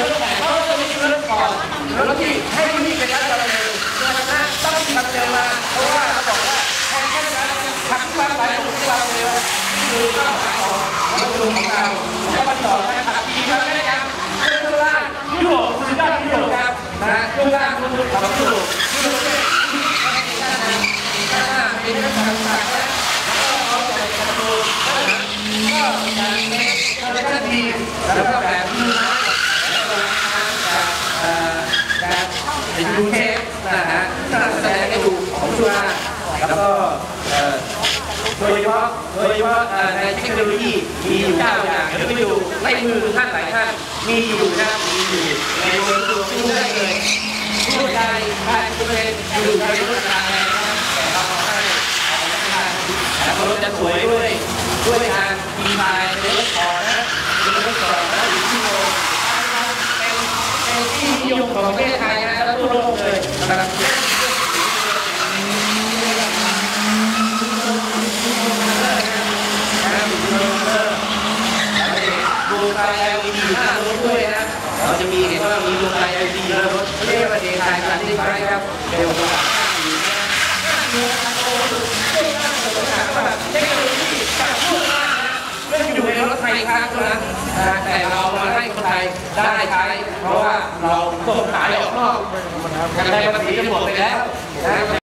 รถแต่ก็จะมีรถก่อนรถที่ให้วิ่งไปช้าๆเร็วนะต้องมีความเร็วมาเพราะว่าเขาบอกว่าแค่แค่นั้นขับความไปของความเร็วคือเป้าหมาของรถยนต์ของเราแล้วมันต่อนะครับขี่มาได้ยังเครื่องล่างยุโรปสุดยอดยุโรปครับนะเครื่องล่างรุ่นของยุโรปยุโรปเป็นเรื่องต่างๆนะก็เขาจกระโดดก็การเล่นก็จะดีแล้วก็แบบนี้นะ จาก ยูเทปนะฮะแสดงให้ดูของชัวร์แล้วก็โดยเฉพาะโดยเฉพาะในเทคโนโลยีมีอยู่เก้าอย่างเดี๋ยวไปดูไล่มือท่านหลายท่านมีอยู่นะมีอยู่ในโดยตัวดูได้เลยผู้ใดใครจะเป็นอยู่ในรถทางแรงนะครับแต่เราให้แล้วก็รถจะสวยด้วยด้วยทางดีไซน์เป็นรถต่อนะเป็นรถต่อนะหรือที่โลเป็นที่นิยมของประเทศไทยนะ และทั่วลกเลยนะครับดวงไฟ LED หน้ารถด้วยนะเราจะมีเห็นว่ามีดวงไฟ LED หน้ารถเรียกว่าเดย์ไทยการที่ไฟครับเร็วกว่าเทคโนโลยีกับพูดมากนะไม่ได้อยู่ในรถไทยครับเท่านั้นนะแต่ ได้ใช้ เพราะว่าเราส่งขายออกนอกกันได้ภาษีจะหมดไปแล้ว